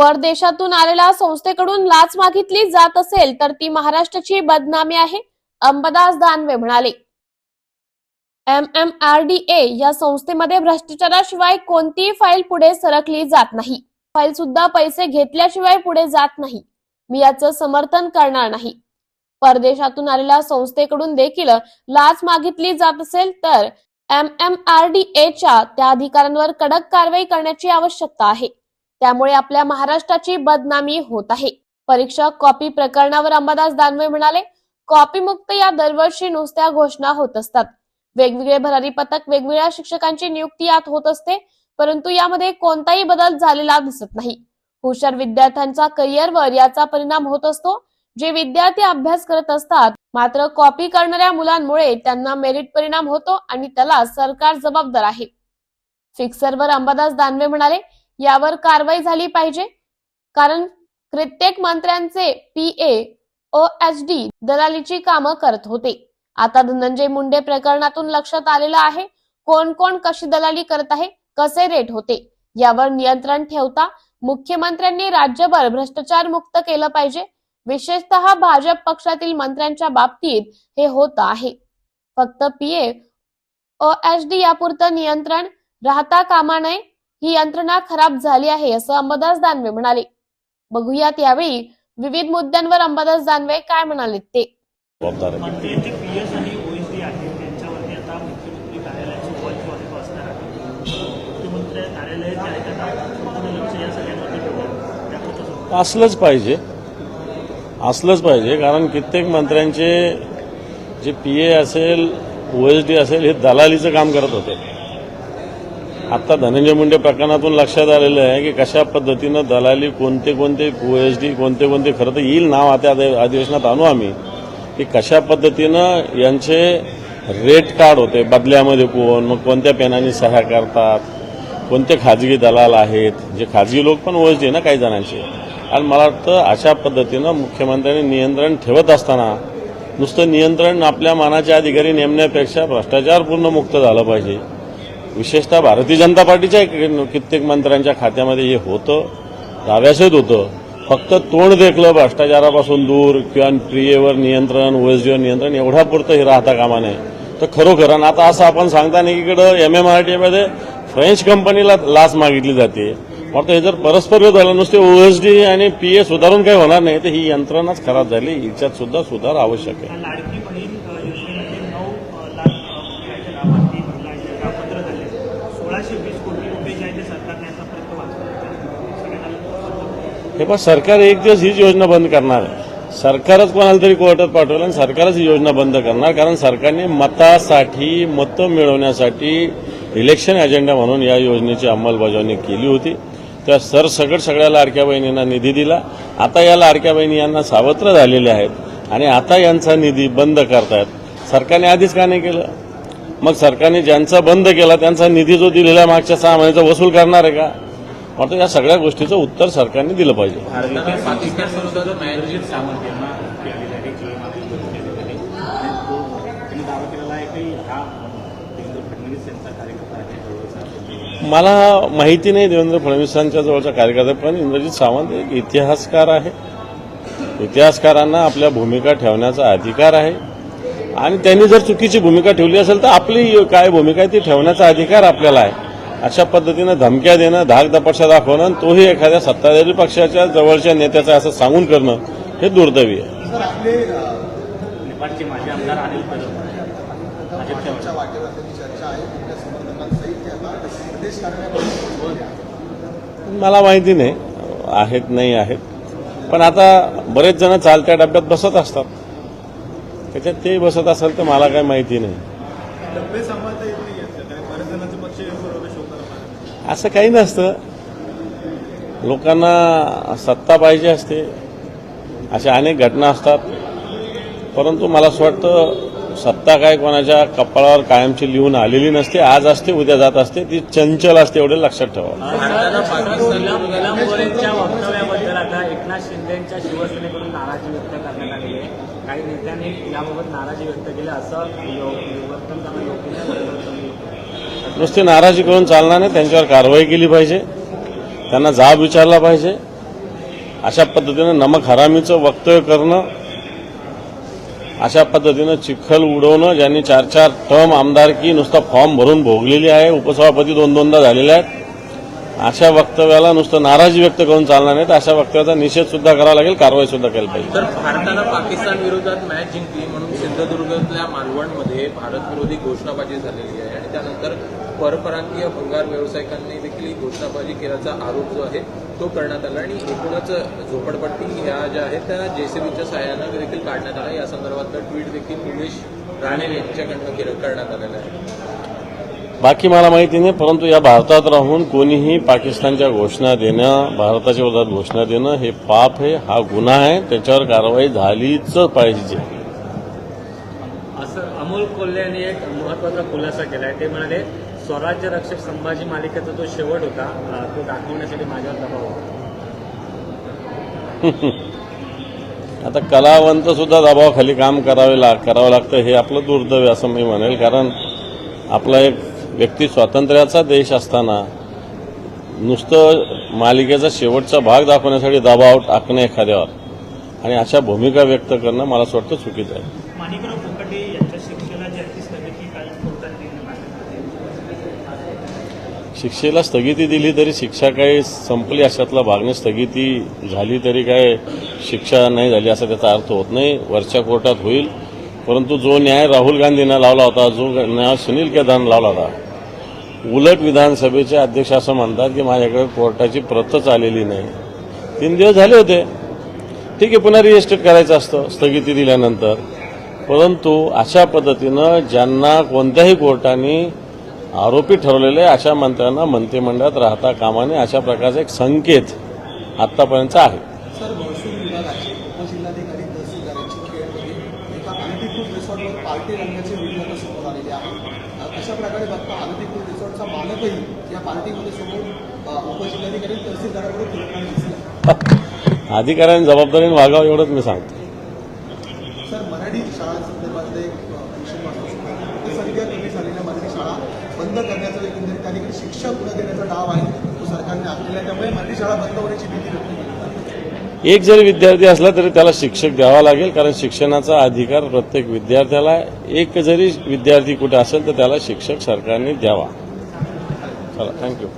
परदेशातून आलेल्या संस्थेकडून लाच मागितली जात असेल तर ती महाराष्ट्राची बदनामी आहे अंबदास दानवे म्हणाले. M M R D A या संस्थेमध्ये भ्रष्टाचाराशिवाय कोणतीही फाईल पुढे सरकली जात नाही. फाईल सुद्धा पैसे घेतल्याशिवाय पुढे जात नाही. मी याचं समर्थन करणार नाही. परदेशातून आलेल्या संस्थेकडून देखील लाच मागितली जात असेल तर एम एम आर डी एच्या त्या अधिकाऱ्यांवर कडक कारवाई करण्याची आवश्यकता आहे. त्यामुळे आपल्या महाराष्ट्राची बदनामी होत आहे. परीक्षा कॉपी प्रकरणावर अंबादास दानवे म्हणाले कॉपी मुक्त या दरवर्षी नुसत्या घोषणा होत असतात. वेगवेगळे भरारी पथक वेगवेगळ्या शिक्षकांची नियुक्ती यात होत असते परंतु यामध्ये कोणताही बदल झालेला दिसत नाही. हुशार विद्यार्थ्यांचा करिअरवर याचा परिणाम होत असतो. जे विद्यार्थी अभ्यास करत असतात मात्र कॉपी करणाऱ्या मुलांमुळे त्यांना मेरिट परिणाम होतो आणि त्याला सरकार जबाबदार आहे. फिक्सरवर अंबादास दानवे म्हणाले यावर कारवाई झाली पाहिजे. कारण प्रत्येक मंत्र्यांचे P A O H D दलालीची कामं करत होते. आता धनंजय मुंडे प्रकरणातून लक्षात आलेलं आहे कोण कोण कशी दलाली करत आहे कसे रेट होते यावर नियंत्रण ठेवता मुख्यमंत्र्यांनी राज्यभर भ्रष्टाचार मुक्त केलं पाहिजे. विशेषतः भाजप पक्षातील मंत्र्यांच्या बाबतीत हे होत आहे. फक्त पीए ओ एच डी यापुरतं नियंत्रण राहता कामा नये ही यंत्रणा खराब झाली आहे असं अंबादास दानवे म्हणाले. बघूयात यावेळी विविध मुद्द्यांवर अंबादास दानवे काय म्हणाले ते. असलंच पाहिजे. असलंच पाहिजे कारण कित्येक मंत्र्यांचे जे पी ए असेल ओ एस डी असेल हे दलालीचं काम करत होते. आत्ता धनंजय मुंडे प्रकरणातून लक्षात आलेलं आहे की कशा पद्धतीनं दलाली कोणते कोणते ओ एस डी कोणते कोणते खरं तर येईल नाव आता अधिवेशनात आणू आम्ही की कशा पद्धतीनं यांचे रेट कार्ड होते बदल्यामध्ये कोण मग कोणत्या पेनाने सह्या करतात कोणते खाजगी दलाल आहेत जे खाजगी लोक पण ओळखते ना काही जणांचे. आणि मला वाटतं अशा पद्धतीनं मुख्यमंत्र्यांनी नियंत्रण ठेवत असताना नुसतं नियंत्रण आपल्या मानाचे अधिकारी नेमण्यापेक्षा भ्रष्टाचार पूर्ण मुक्त झालं पाहिजे. विशेषतः भारतीय जनता पार्टीच्या कित्येक मंत्र्यांच्या खात्यामध्ये हे होतं दाव्यासहित होतं. फक्त तोंड देखलं भ्रष्टाचारापासून दूर किंवा प्रियेवर नियंत्रण ओएसडीवर नियंत्रण एवढ्या पुरतं हे राहता कामा नये. तर खरोखर आणि आता असं आपण सांगता नाही की इकडं एम एम आर टीमध्ये फ्रेंच कंपनीला लाच मागितली जाते. मात्र हे जर परस्पर विरोध झालं नुसते ओएसडी आणि पी ए सुधारून काही होणार नाही तर ही यंत्रणाच खराब झाली. हिच्यात सुद्धा सुधार आवश्यक आहे. हे पण सरकार एक दिवस हीच योजना बंद करणार आहे. सरकारच कोणाला तरी कोर्टात पाठवलं आणि सरकारच ही योजना बंद करणार कारण सरकारने मतासाठी मतं मिळवण्यासाठी इलेक्शन अजेंडा म्हणून या योजनेची अंमलबजावणी केली होती. त्या सरसकट सगळ्या लाडक्या बहिणींना निधी दिला. आता या लाडक्या बहिणी यांना सावत्र झालेल्या आहेत आणि आता यांचा निधी बंद करतायत. सरकारने आधीच का नाही केलं? मग सरकारने ज्यांचा बंद केला त्यांचा निधी जो दिलेला आहे मागच्या सहा महिन्याचा वसूल करणार आहे का? मात्र या सगळ्या गोष्टीचं उत्तर सरकारने दिलं पाहिजे. हा मला माहिती नाही देवेंद्र फडणवीसांच्या जवळचा कार्यकर्ता पण इंद्रजित सावंत एक इतिहासकार आहे. इतिहासकारांना आपल्या भूमिका ठेवण्याचा अधिकार आहे. आणि त्यांनी जर चुकीची भूमिका ठेवली असेल तर आपली काय भूमिका आहे ती ठेवण्याचा अधिकार आपल्याला आहे. अशा पद्धतीनं धमक्या देणं धाक दपक्षा दाखवणं आणि तोही एखाद्या सत्ताधारी पक्षाच्या जवळच्या नेत्याचा असं सांगून करणं हे दुर्दैवी आहे. मला माहिती नाही. आहेत नाही आहेत. पण आता बरेच जण चालत्या डब्यात बसत असतात. त्याच्यात ते बसत असेल तर मला काय माहिती नाही. असं काही नसतं. लोकांना सत्ता पाहिजे असते. अशा अनेक घटना असतात. परंतु मला असं वाटतं सत्ता काय कोणाच्या कपाळावर कायमची लिहून आलेली नसते. आज असते उद्या जात असते. ती चंचल असते एवढे लक्षात ठेवा. वक्तव्याबद्दल आता एकनाथ शिंदेच्या शिवसेनेकडून नाराजी व्यक्त करण्यात आली आहे. काही नेत्यांनी याबाबत नाराजी व्यक्त केली. असं नुसती नाराजी करून चालणार नाही त्यांच्यावर कारवाई केली पाहिजे. त्यांना जाब विचारला पाहिजे. अशा पद्धतीनं नमक हरामीचं वक्तव्य करणं अशा पद्धतीनं चिखल उडवणं ज्यांनी चार चार टर्म आमदारकी नुसता फॉर्म भरून भोगलेली आहे उपसभापती दोन दोनदा झालेल्या आहेत. अशा वक्तव्याला नुसतं नाराजी व्यक्त करून चालणार नाहीत. अशा वक्तव्याचा निषेध सुद्धा करावा लागेल कारवाई सुद्धा केली पाहिजे. तर भारतानं पाकिस्तान विरोधात मॅच जिंकली म्हणून सिंधुदुर्गातल्या मालवणमध्ये भारत विरोधी घोषणाबाजी झालेली आहे. आणि त्यानंतर परप्रांतीय भंगार व्यावसायिकांनी देखील ही घोषणाबाजी केल्याचा आरोप जो आहे तो करण्यात आला. आणि एकूणच झोपडपट्टी ह्या ज्या आहेत त्या जेसीबीच्या सहाय्यानं देखील काढण्यात आला या संदर्भातलं ट्विट देखील निलेश राणे यांच्याकडनं करण्यात आलेलं आहे. बाकी मला माहिती नाही परंतु या भारतात राहून कोणीही पाकिस्तानच्या घोषणा देणं भारताच्या विरोधात घोषणा देणं हे पाप आहे हा गुन्हा आहे त्याच्यावर कारवाई झालीच पाहिजे. असं अमोल कोल्हे यांनी एक महत्त्वाचा खुलासा केला आहे ते म्हणाले स्वराज्य रक्षक संभाजी मालिकेचा जो शेवट होता तो दाखवण्यासाठी माझ्यावर दबाव होता. आता कलावंत सुद्धा दबावाखाली काम करावे लाग करावं लागतं हे आपलं दुर्दैव असं मी म्हणेल कारण आपला एक व्यक्ती स्वातंत्र्याचा देश असताना नुसतं मालिकेचा शेवटचा भाग दाखवण्यासाठी दबाव टाकणं एखाद्यावर. आणि अशा भूमिका व्यक्त करणं मला असं वाटतं चुकीचं आहे. शिक्षेला स्थगिती दिली तरी शिक्षा काही संपली अशातला भागने स्थगिती झाली तरी काय शिक्षा नाही झाली असा त्याचा अर्थ होत नाही. वरच्या कोर्टात होईल. परंतु जो न्याय राहुल गांधींना लावला होता जो न्याय सुनील केदारनं लावला होता उलट विधानसभेचे अध्यक्ष असं म्हणतात की माझ्याकडे कोर्टाची प्रतच आलेली नाही. तीन दिवस झाले होते. ठीक आहे पुन्हा रिएस्टेट करायचं असतं स्थगिती दिल्यानंतर. परंतु अशा पद्धतीनं ज्यांना कोणत्याही कोर्टाने आरोपी ठरवलेले अशा मंत्र्यांना मंत्रिमंडळात राहता कामाने अशा प्रकारचा एक संकेत आतापर्यंत आहे सर महसूल विभागाचे उपजिल्हाधिकारी तहसीलदारांची खेडमध्ये एका अनधिकृत रिसॉर्टवर पार्टी रंगाचे व्हिडिओ आता समोर आलेले आहेत अ, अशा प्रकारे बघता अनधिकृत रिसॉर्टचा मालकही या पार्टीमध्ये समोर अ, उपजिल्हाधिकारी आणि तहसीलदाराकडे फिरताना दिसला अधिकाऱ्यांनी जबाबदारीने वागावं एवढंच मी सांगतो सर मराठी शाळांसंदर्भातले एक अ, विषय महत्त्वाचा आहे. संख्या कमी झालेल्या मराठी शाळा बंद करण्याचा एकंदरीत त्या ठिकाणी शिक्षा पुढे देण्याचा डाव आहे तो सरकारने आखलेला आहे त्यामुळे मराठी शाळा बंद होण्याची भीती व्यक्त केली. एक जरी विद्यार्थी असला तरी त्याला शिक्षक द्यावा लागेल कारण शिक्षणाचा अधिकार प्रत्येक विद्यार्थ्याला. एक जरी विद्यार्थी कुठे असेल तर त्याला शिक्षक सरकारने द्यावा. चला थँक्यू